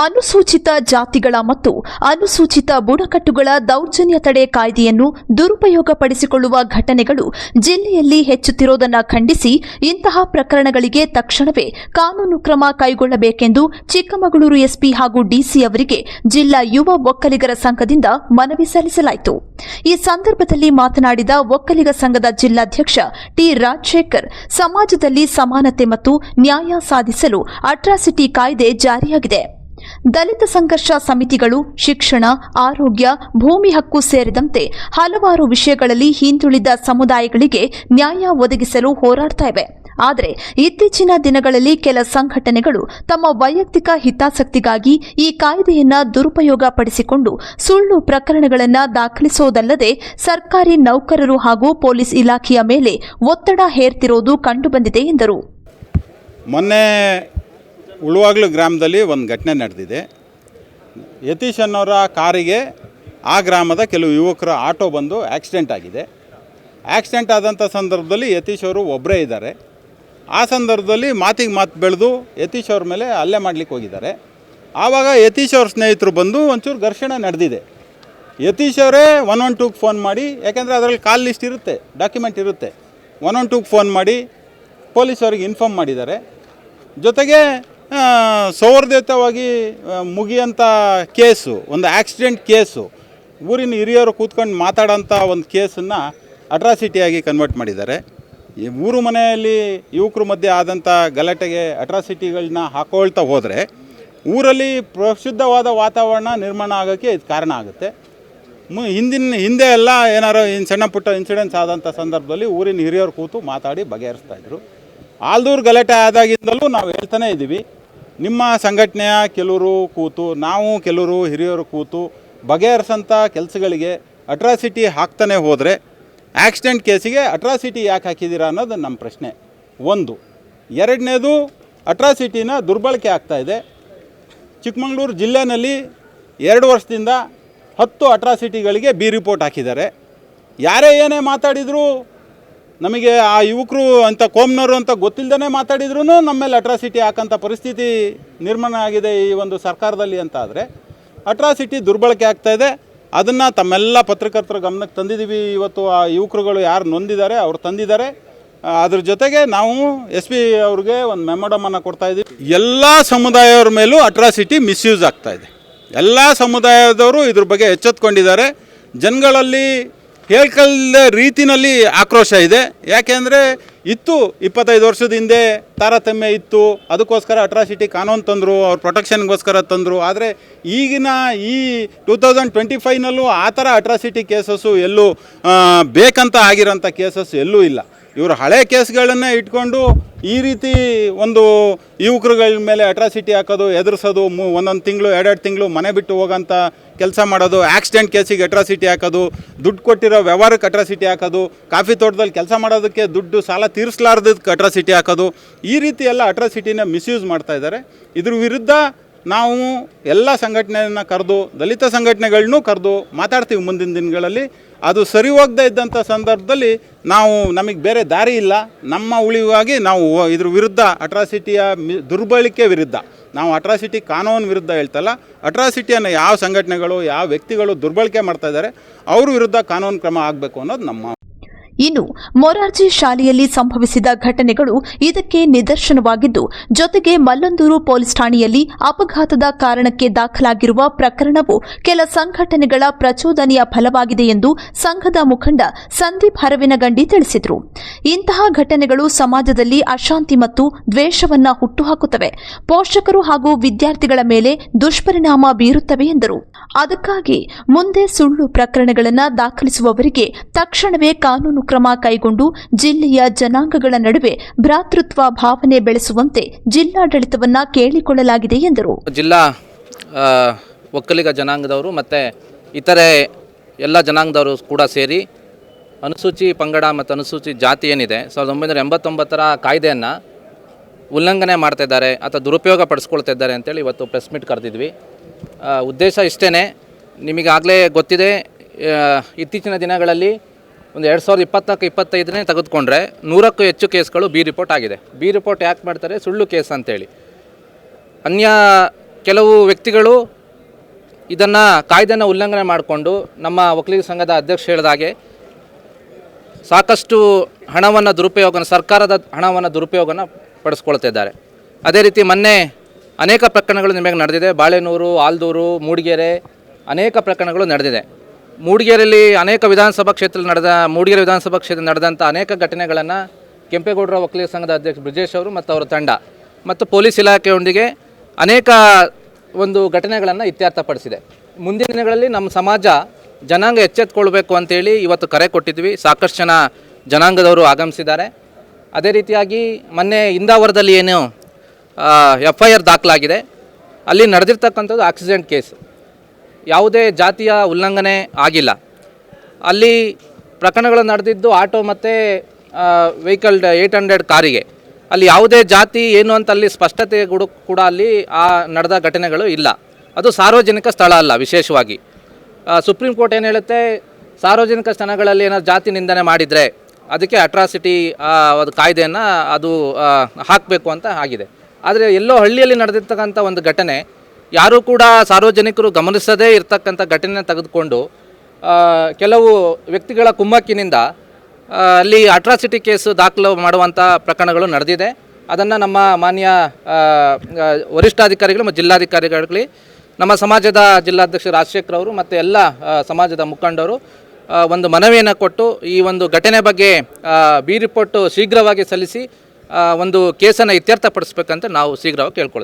ಅನುಸೂಚಿತ ಜಾತಿಗಳ ಮತ್ತು ಅನುಸೂಚಿತ ಬುಡಕಟ್ಟುಗಳ ದೌರ್ಜನ್ಯ ತಡೆ ಕಾಯ್ದೆಯನ್ನು ದುರುಪಯೋಗಪಡಿಸಿಕೊಳ್ಳುವ ಘಟನೆಗಳು ಜಿಲ್ಲೆಯಲ್ಲಿ ಹೆಚ್ಚುತ್ತಿರುವುದನ್ನು ಖಂಡಿಸಿ ಇಂತಹ ಪ್ರಕರಣಗಳಿಗೆ ತಕ್ಷಣವೇ ಕಾನೂನು ಕ್ರಮ ಕೈಗೊಳ್ಳಬೇಕೆಂದು ಚಿಕ್ಕಮಗಳೂರು ಎಸ್ಪಿ ಹಾಗೂ ಡಿಸಿ ಅವರಿಗೆ ಜಿಲ್ಲಾ ಯುವ ಒಕ್ಕಲಿಗರ ಸಂಘದಿಂದ ಮನವಿ ಸಲ್ಲಿಸಲಾಯಿತು. ಈ ಸಂದರ್ಭದಲ್ಲಿ ಮಾತನಾಡಿದ ಒಕ್ಕಲಿಗ ಸಂಘದ ಜಿಲ್ಲಾಧ್ಯಕ್ಷ ಟಿ ರಾಜಶೇಖರ್, ಸಮಾಜದಲ್ಲಿ ಸಮಾನತೆ ಮತ್ತು ನ್ಯಾಯ ಸಾಧಿಸಲು ಅಟ್ರಾಸಿಟಿ ಕಾಯ್ದೆ ಜಾರಿಯಾಗಿದೆ. ದಲಿತ ಸಂಘರ್ಷ ಸಮಿತಿಗಳು, ಶಿಕ್ಷಣ, ಆರೋಗ್ಯ, ಭೂಮಿ ಹಕ್ಕು ಸೇರಿದಂತೆ ಹಲವಾರು ವಿಷಯಗಳಲ್ಲಿ ಹಿಂದುಳಿದ ಸಮುದಾಯಗಳಿಗೆ ನ್ಯಾಯ ಒದಗಿಸಲು ಹೋರಾಡ್ತಾ ಇವೆ. ಆದರೆ ಇತ್ತೀಚಿನ ದಿನಗಳಲ್ಲಿ ಕೆಲ ಸಂಘಟನೆಗಳು ತಮ್ಮ ವೈಯಕ್ತಿಕ ಹಿತಾಸಕ್ತಿಗಾಗಿ ಈ ಕಾಯ್ದೆಯನ್ನ ದುರುಪಯೋಗ ಪಡಿಸಿಕೊಂಡು ಸುಳ್ಳು ಪ್ರಕರಣಗಳನ್ನು ದಾಖಲಿಸುವುದಲ್ಲದೆ ಸರ್ಕಾರಿ ನೌಕರರು ಹಾಗೂ ಪೊಲೀಸ್ ಇಲಾಖೆಯ ಮೇಲೆ ಒತ್ತಡ ಹೇರ್ತಿರೋದು ಕಂಡುಬಂದಿದೆ ಎಂದರು. ಮೊನ್ನೆ ಉಳುವಾಗ್ಲು ಗ್ರಾಮದಲ್ಲಿ ಒಂದು ಘಟನೆ ನಡೆದಿದೆ. ಯತೀಶ್ ಅನ್ನೋರ ಕಾರಿಗೆ ಆ ಗ್ರಾಮದ ಕೆಲವು ಯುವಕರ ಆಟೋ ಬಂದು ಆಕ್ಸಿಡೆಂಟ್ ಆಗಿದೆ. ಆಕ್ಸಿಡೆಂಟ್ ಆದಂಥ ಸಂದರ್ಭದಲ್ಲಿ ಯತೀಶ್ ಅವರು ಒಬ್ಬರೇ ಇದ್ದಾರೆ. ಆ ಸಂದರ್ಭದಲ್ಲಿ ಮಾತಿಗೆ ಮಾತು ಬೆಳೆದು ಯತೀಶ್ ಅವ್ರ ಮೇಲೆ ಹಲ್ಲೆ ಮಾಡಲಿಕ್ಕೆ ಹೋಗಿದ್ದಾರೆ. ಆವಾಗ ಯತೀಶ್ ಅವ್ರ ಸ್ನೇಹಿತರು ಬಂದು ಒಂಚೂರು ಘರ್ಷಣೆ ನಡೆದಿದೆ. ಯತೀಶ್ ಅವರೇ ಒನ್ ಒನ್ ಟೂಗೆ ಫೋನ್ ಮಾಡಿ, ಯಾಕೆಂದರೆ ಅದರಲ್ಲಿ ಕಾಲ್ ಲಿಸ್ಟ್ ಇರುತ್ತೆ, ಡಾಕ್ಯುಮೆಂಟ್ ಇರುತ್ತೆ. ಒನ್ ಒನ್ ಟೂಗೆ ಫೋನ್ ಮಾಡಿ ಪೊಲೀಸ್ ಅವರಿಗೆ ಇನ್ಫಾರ್ಮ್ ಮಾಡಿದ್ದಾರೆ. ಜೊತೆಗೆ ಸೌಹಾರ್ದಯುತವಾಗಿ ಮುಗಿಯಂಥ ಕೇಸು, ಒಂದು ಆಕ್ಸಿಡೆಂಟ್ ಕೇಸು, ಊರಿನ ಹಿರಿಯರು ಕೂತ್ಕೊಂಡು ಮಾತಾಡೋಂಥ ಒಂದು ಕೇಸನ್ನು ಅಟ್ರಾಸಿಟಿಯಾಗಿ ಕನ್ವರ್ಟ್ ಮಾಡಿದ್ದಾರೆ. ಈ ಊರು ಮನೆಯಲ್ಲಿ ಯುವಕರ ಮಧ್ಯೆ ಆದಂಥ ಗಲಾಟೆಗೆ ಅಟ್ರಾಸಿಟಿಗಳನ್ನ ಹಾಕೊಳ್ತಾ ಹೋದರೆ, ಊರಲ್ಲಿ ಪ್ರಶುದ್ಧವಾದ ವಾತಾವರಣ ನಿರ್ಮಾಣ ಆಗೋಕ್ಕೆ ಇದು ಕಾರಣ ಆಗುತ್ತೆ. ಮು, ಹಿಂದಿನ, ಹಿಂದೆ ಎಲ್ಲ ಏನಾರು ಇನ್ ಸಣ್ಣ ಪುಟ್ಟ ಇನ್ಸಿಡೆನ್ಸ್ ಆದಂಥ ಸಂದರ್ಭದಲ್ಲಿ ಊರಿನ ಹಿರಿಯರು ಕೂತು ಮಾತಾಡಿ ಬಗೆಹರಿಸ್ತಾ ಇದ್ರು. ಆಲ್ದೂರು ಗಲಾಟೆ ಆದಾಗಿಂದಲೂ ನಾವು ಹೇಳ್ತಾನೆ ಇದ್ದೀವಿ ನಿಮ್ಮ ಸಂಘಟನೆಯ ಕೆಲವರು ಕೂತು, ನಾವು ಕೆಲವರು ಹಿರಿಯರು ಕೂತು ಬಗೆಹರಿಸಂಥ ಕೆಲಸಗಳಿಗೆ ಅಟ್ರಾಸಿಟಿ ಹಾಕ್ತಾನೆ ಹೋದರೆ ಆಕ್ಸಿಡೆಂಟ್ ಕೇಸಿಗೆ ಅಟ್ರಾಸಿಟಿ ಯಾಕೆ ಹಾಕಿದ್ದೀರಾ ಅನ್ನೋದು ನಮ್ಮ ಪ್ರಶ್ನೆ. ಒಂದು. ಎರಡನೇದು ಅಟ್ರಾಸಿಟಿನ ದುರ್ಬಳಕೆ ಇದೆ. ಚಿಕ್ಕಮಗಳೂರು ಜಿಲ್ಲೆಯಲ್ಲಿ ಎರಡು ವರ್ಷದಿಂದ ಹತ್ತು ಅಟ್ರಾಸಿಟಿಗಳಿಗೆ ಬಿ ರಿಪೋರ್ಟ್ ಹಾಕಿದ್ದಾರೆ. ಯಾರೇ ಏನೇ ಮಾತಾಡಿದರೂ ನಮಗೆ ಆ ಯುವಕರು ಅಂತ ಕೋಮ್ನವರು ಅಂತ ಗೊತ್ತಿಲ್ಲದೇ ಮಾತಾಡಿದ್ರು ನಮ್ಮ ಮೇಲೆ ಅಟ್ರಾಸಿಟಿ ಹಾಕಂಥ ಪರಿಸ್ಥಿತಿ ನಿರ್ಮಾಣ ಆಗಿದೆ ಈ ಒಂದು ಸರ್ಕಾರದಲ್ಲಿ ಅಂತ ಆದರೆ ಅಟ್ರಾಸಿಟಿ ದುರ್ಬಳಕೆ ಆಗ್ತಾ ಇದೆ. ಅದನ್ನು ತಮ್ಮೆಲ್ಲ ಪತ್ರಕರ್ತರ ಗಮನಕ್ಕೆ ತಂದಿದ್ದೀವಿ ಇವತ್ತು. ಆ ಯುವಕರುಗಳು ಯಾರು ನೊಂದಿದ್ದಾರೆ, ಅವ್ರು ತಂದಿದ್ದಾರೆ. ಅದ್ರ ಜೊತೆಗೆ ನಾವು ಎಸ್ ಪಿ ಅವ್ರಿಗೆ ಒಂದು ಮೆಮೊಡಮನ್ನು ಕೊಡ್ತಾ ಇದ್ದೀವಿ ಎಲ್ಲ ಸಮುದಾಯವ್ರ ಮೇಲೂ ಅಟ್ರಾಸಿಟಿ ಮಿಸ್ಯೂಸ್ ಆಗ್ತಾ ಇದೆ. ಎಲ್ಲ ಸಮುದಾಯದವರು ಇದ್ರ ಬಗ್ಗೆ ಎಚ್ಚೆತ್ಕೊಂಡಿದ್ದಾರೆ. ಜನಗಳಲ್ಲಿ ಹೇಳ್ಕಲ್ದ ರೀತಿನಲ್ಲಿ ಆಕ್ರೋಶ ಇದೆ. ಯಾಕೆಂದರೆ ಇತ್ತು ಇಪ್ಪತ್ತೈದು ವರ್ಷದ ಹಿಂದೆ ತಾರತಮ್ಯ ಇತ್ತು. ಅದಕ್ಕೋಸ್ಕರ ಅಟ್ರಾಸಿಟಿ ಕಾನೂನು ತಂದರು, ಅವ್ರ ಪ್ರೊಟೆಕ್ಷನ್ಗೋಸ್ಕರ ತಂದರು. ಆದರೆ ಈಗಿನ ಈ ಟೂ ತೌಸಂಡ್ ಟ್ವೆಂಟಿ ಫೈವ್ನಲ್ಲೂ ಆ ಥರ ಅಟ್ರಾಸಿಟಿ ಕೇಸಸ್ಸು ಎಲ್ಲೂ ಬೇಕಂತ ಆಗಿರೋಂಥ ಕೇಸಸ್ ಎಲ್ಲೂ ಇಲ್ಲ. ಇವರು ಹಳೆ ಕೇಸ್ಗಳನ್ನೇ ಇಟ್ಕೊಂಡು ಈ ರೀತಿ ಒಂದು ಯುವಕರುಗಳ ಮೇಲೆ ಅಟ್ರಾಸಿಟಿ ಹಾಕೋದು, ಎದುರಿಸೋದು, ಮು ಒಂದೊಂದು ತಿಂಗಳು, ಎರಡೆರಡು ತಿಂಗಳು ಮನೆ ಬಿಟ್ಟು ಹೋಗೋಂಥ ಕೆಲಸ ಮಾಡೋದು ಆಕ್ಸಿಡೆಂಟ್ ಕೇಸಿಗೆ ಅಟ್ರಾಸಿಟಿ ಹಾಕೋದು, ದುಡ್ಡು ಕೊಟ್ಟಿರೋ ವ್ಯವಹಾರಕ್ಕೆ ಅಟ್ರಾಸಿಟಿ ಹಾಕೋದು, ಕಾಫಿ ತೋಟದಲ್ಲಿ ಕೆಲಸ ಮಾಡೋದಕ್ಕೆ ದುಡ್ಡು ಸಾಲ ತೀರಿಸಲಾರ್ದಕ್ಕೆ ಅಟ್ರಾಸಿಟಿ ಹಾಕೋದು, ಈ ರೀತಿ ಎಲ್ಲ ಅಟ್ರಾಸಿಟಿನ ಮಿಸ್ಯೂಸ್ ಮಾಡ್ತಾ ಇದ್ದಾರೆ. ಇದ್ರ ವಿರುದ್ಧ ನಾವು ಎಲ್ಲ ಸಂಘಟನೆಯನ್ನು ಕರೆದು, ದಲಿತ ಸಂಘಟನೆಗಳನ್ನೂ ಕರೆದು ಮಾತಾಡ್ತೀವಿ ಮುಂದಿನ ದಿನಗಳಲ್ಲಿ. ಅದು ಸರಿ ಹೋಗದೇ ಇದ್ದಂಥ ಸಂದರ್ಭದಲ್ಲಿ ನಾವು ನಮಗೆ ಬೇರೆ ದಾರಿ ಇಲ್ಲ. ನಮ್ಮ ಉಳಿವಾಗಿ ನಾವು ಇದ್ರ ವಿರುದ್ಧ ಅಟ್ರಾಸಿಟಿಯ ಮಿ, ದುರ್ಬಳಕೆ ವಿರುದ್ಧ. ನಾವು ಅಟ್ರಾಸಿಟಿ ಕಾನೂನು ವಿರುದ್ಧ ಹೇಳ್ತಲ್ಲ, ಅಟ್ರಾಸಿಟಿಯನ್ನು ಯಾವ ಸಂಘಟನೆಗಳು, ಯಾವ ವ್ಯಕ್ತಿಗಳು ದುರ್ಬಳಕೆ ಮಾಡ್ತಾ ಇದ್ದಾರೆ, ಅವ್ರ ವಿರುದ್ಧ ಕಾನೂನು ಕ್ರಮ ಆಗಬೇಕು ಅನ್ನೋದು ನಮ್ಮ ಇನ್ನು ಮೊರಾರ್ಜಿ ಶಾಲೆಯಲ್ಲಿ ಸಂಭವಿಸಿದ ಘಟನೆಗಳು ಇದಕ್ಕೆ ನಿದರ್ಶನವಾಗಿದ್ದು, ಜೊತೆಗೆ ಮಲ್ಲಂದೂರು ಪೊಲೀಸ್ ಠಾಣೆಯಲ್ಲಿ ಅಪಘಾತದ ಕಾರಣಕ್ಕೆ ದಾಖಲಾಗಿರುವ ಪ್ರಕರಣವು ಕೆಲ ಸಂಘಟನೆಗಳ ಪ್ರಚೋದನೆಯ ಫಲವಾಗಿದೆ ಎಂದು ಸಂಘದ ಮುಖಂಡ ಸಂದೀಪ್ ಹರವಿನಗಂಡಿ ತಿಳಿಸಿದರು. ಇಂತಹ ಘಟನೆಗಳು ಸಮಾಜದಲ್ಲಿ ಅಶಾಂತಿ ಮತ್ತು ದ್ವೇಷವನ್ನ ಹುಟ್ಟುಹಾಕುತ್ತವೆ. ಪೋಷಕರು ಹಾಗೂ ವಿದ್ಯಾರ್ಥಿಗಳ ಮೇಲೆ ದುಷ್ಪರಿಣಾಮ ಬೀರುತ್ತವೆ ಎಂದರು. ಅದಕ್ಕಾಗಿ ಮುಂದೆ ಸುಳ್ಳು ಪ್ರಕರಣಗಳನ್ನು ದಾಖಲಿಸುವವರಿಗೆ ತಕ್ಷಣವೇ ಕಾನೂನು ಕ್ರಮ ಕೈಗೊಂಡು ಜಿಲ್ಲೆಯ ಜನಾಂಗಗಳ ನಡುವೆ ಭ್ರಾತೃತ್ವ ಭಾವನೆ ಬೆಳೆಸುವಂತೆ ಜಿಲ್ಲಾಡಳಿತವನ್ನ ಕೇಳಿಕೊಳ್ಳಲಾಗಿದೆ ಎಂದರು. ಜಿಲ್ಲಾ ಒಕ್ಕಲಿಗ ಜನಾಂಗದವರು ಮತ್ತು ಇತರೆ ಎಲ್ಲ ಜನಾಂಗದವರು ಕೂಡ ಸೇರಿ ಅನುಸೂಚಿ ಪಂಗಡ ಮತ್ತು ಅನುಸೂಚಿ ಜಾತಿ ಏನಿದೆ, ಸಾವಿರದ ಒಂಬೈನೂರ ಎಂಬತ್ತೊಂಬತ್ತರ ಕಾಯ್ದೆಯನ್ನು ಉಲ್ಲಂಘನೆ ಮಾಡ್ತಾಯಿದ್ದಾರೆ ಅಥವಾ ದುರುಪಯೋಗ ಪಡಿಸ್ಕೊಳ್ತಾ ಇದ್ದಾರೆ ಅಂತೇಳಿ ಇವತ್ತು ಪ್ರೆಸ್ ಮೀಟ್ ಕರೆದಿದ್ವಿ. ಉದ್ದೇಶ ಇಷ್ಟೇ ನಿಮಗಾಗಲೇ ಗೊತ್ತಿದೆ ಇತ್ತೀಚಿನ ದಿನಗಳಲ್ಲಿ ಒಂದು ಎರಡು ಸಾವಿರದ ಇಪ್ಪತ್ನಾಲ್ಕು, ಇಪ್ಪತ್ತೈದನೇ ತೆಗೆದುಕೊಂಡ್ರೆ ನೂರಕ್ಕೂ ಹೆಚ್ಚು ಕೇಸ್ಗಳು ಬಿ ರಿಪೋರ್ಟ್ ಆಗಿದೆ. ಬಿ ರಿಪೋರ್ಟ್ ಯಾಕೆ ಮಾಡ್ತಾರೆ? ಸುಳ್ಳು ಕೇಸ್ ಅಂತೇಳಿ. ಅನ್ಯ ಕೆಲವು ವ್ಯಕ್ತಿಗಳು ಇದನ್ನು ಕಾಯ್ದೆನ ಉಲ್ಲಂಘನೆ ಮಾಡಿಕೊಂಡು ನಮ್ಮ ವಕೀಲ ಸಂಘದ ಅಧ್ಯಕ್ಷ ಹೇಳಿದ ಹಾಗೆ ಸಾಕಷ್ಟು ಹಣವನ್ನು ದುರುಪಯೋಗನ, ಸರ್ಕಾರದ ಹಣವನ್ನು ದುರುಪಯೋಗನ ಪಡಿಸ್ಕೊಳ್ತಿದ್ದಾರೆ. ಅದೇ ರೀತಿ ಮೊನ್ನೆ ಅನೇಕ ಪ್ರಕರಣಗಳು ನಿಮಗೆ ನಡೆದಿದೆ. ಬಾಳೆನೂರು ಆಲ್ದೂರು ಮೂಡಿಗೆರೆ ಅನೇಕ ಪ್ರಕರಣಗಳು ನಡೆದಿದೆ. ಮೂಡಿಗೆರೆಯಲ್ಲಿ ಅನೇಕ ವಿಧಾನಸಭಾ ಕ್ಷೇತ್ರದಲ್ಲಿ ನಡೆದ, ಮೂಡಿಗೆರೆ ವಿಧಾನಸಭಾ ಕ್ಷೇತ್ರ ನಡೆದಂಥ ಅನೇಕ ಘಟನೆಗಳನ್ನು ಕೆಂಪೇಗೌಡರ ವಕೀಲರ ಸಂಘದ ಅಧ್ಯಕ್ಷ ಬ್ರಿಜೇಶ್ ಅವರು ಮತ್ತು ಅವರ ತಂಡ ಮತ್ತು ಪೊಲೀಸ್ ಇಲಾಖೆಯೊಂದಿಗೆ ಅನೇಕ ಒಂದು ಘಟನೆಗಳನ್ನು ಇತ್ಯರ್ಥಪಡಿಸಿದೆ. ಮುಂದಿನ ದಿನಗಳಲ್ಲಿ ನಮ್ಮ ಸಮಾಜ ಜನಾಂಗ ಎಚ್ಚೆತ್ಕೊಳ್ಬೇಕು ಅಂತೇಳಿ ಇವತ್ತು ಕರೆ ಕೊಟ್ಟಿದ್ವಿ. ಸಾಕಷ್ಟು ಜನ ಜನಾಂಗದವರು ಆಗಮಿಸಿದ್ದಾರೆ. ಅದೇ ರೀತಿಯಾಗಿ ಮೊನ್ನೆ ಇಂದಾವರದಲ್ಲಿ ಏನು ಎಫ್ ಐ ಆರ್ ದಾಖಲಾಗಿದೆ. ಅಲ್ಲಿ ನಡೆದಿರ್ತಕ್ಕಂಥದ್ದು ಆಕ್ಸಿಡೆಂಟ್ ಕೇಸ್ ಯಾವುದೇ ಜಾತಿಯ ಉಲ್ಲಂಘನೆ ಆಗಿಲ್ಲ. ಅಲ್ಲಿ ಪ್ರಕರಣಗಳು ನಡೆದಿದ್ದು ಆಟೋ ಮತ್ತು ವೆಹಿಕಲ್ ಏಯ್ಟ್ ಹಂಡ್ರೆಡ್ ಕಾರಿಗೆ. ಅಲ್ಲಿ ಯಾವುದೇ ಜಾತಿ ಏನು ಅಂತ ಅಲ್ಲಿ ಸ್ಪಷ್ಟತೆ ಕೂಡ ಕೂಡ ಅಲ್ಲಿ ಆ ನಡೆದ ಘಟನೆಗಳು ಇಲ್ಲ. ಅದು ಸಾರ್ವಜನಿಕ ಸ್ಥಳ ಅಲ್ಲ ವಿಶೇಷವಾಗಿ. ಸುಪ್ರೀಂ ಕೋರ್ಟ್ ಏನು ಹೇಳುತ್ತೆ, ಸಾರ್ವಜನಿಕ ಸ್ಥಳಗಳಲ್ಲಿ ಏನಾದ್ರು ಜಾತಿ ನಿಂದನೆ ಮಾಡಿದರೆ ಅದಕ್ಕೆ ಅಟ್ರಾಸಿಟಿ ಅದು ಕಾಯ್ದೆಯನ್ನು ಅದು ಹಾಕಬೇಕು ಅಂತ ಆಗಿದೆ. ಆದರೆ ಎಲ್ಲೋ ಹಳ್ಳಿಯಲ್ಲಿ ನಡೆದಿರ್ತಕ್ಕಂಥ ಒಂದು ಘಟನೆ ಯಾರೂ ಕೂಡ ಸಾರ್ವಜನಿಕರು ಗಮನಿಸದೇ ಇರತಕ್ಕಂಥ ಘಟನೆ ತೆಗೆದುಕೊಂಡು ಕೆಲವು ವ್ಯಕ್ತಿಗಳ ಕುಮ್ಮಕ್ಕಿನಿಂದ ಅಲ್ಲಿ ಅಟ್ರಾಸಿಟಿ ಕೇಸು ದಾಖಲು ಮಾಡುವಂಥ ಪ್ರಕರಣಗಳು ನಡೆದಿದೆ. ಅದನ್ನು ನಮ್ಮ ಮಾನ್ಯ ವರಿಷ್ಠಾಧಿಕಾರಿಗಳು ಮತ್ತು ಜಿಲ್ಲಾಧಿಕಾರಿಗಳಿಗೆ ನಮ್ಮ ಸಮಾಜದ ಜಿಲ್ಲಾಧ್ಯಕ್ಷ ರಾಜಶೇಖರ್ ಅವರು ಮತ್ತು ಎಲ್ಲ ಸಮಾಜದ ಮುಖಂಡರು ಒಂದು ಮನವಿಯನ್ನು ಕೊಟ್ಟು ಈ ಒಂದು ಘಟನೆ ಬಗ್ಗೆ ಬಿ ರಿಪೋರ್ಟು ಶೀಘ್ರವಾಗಿ ಸಲ್ಲಿಸಿ ಒಂದು ಕೇಸನ್ನು ಇತ್ಯರ್ಥಪಡಿಸ್ಬೇಕಂತ ನಾವು ಶೀಘ್ರವಾಗಿ ಕೇಳ್ಕೊಳ್ತೀವಿ.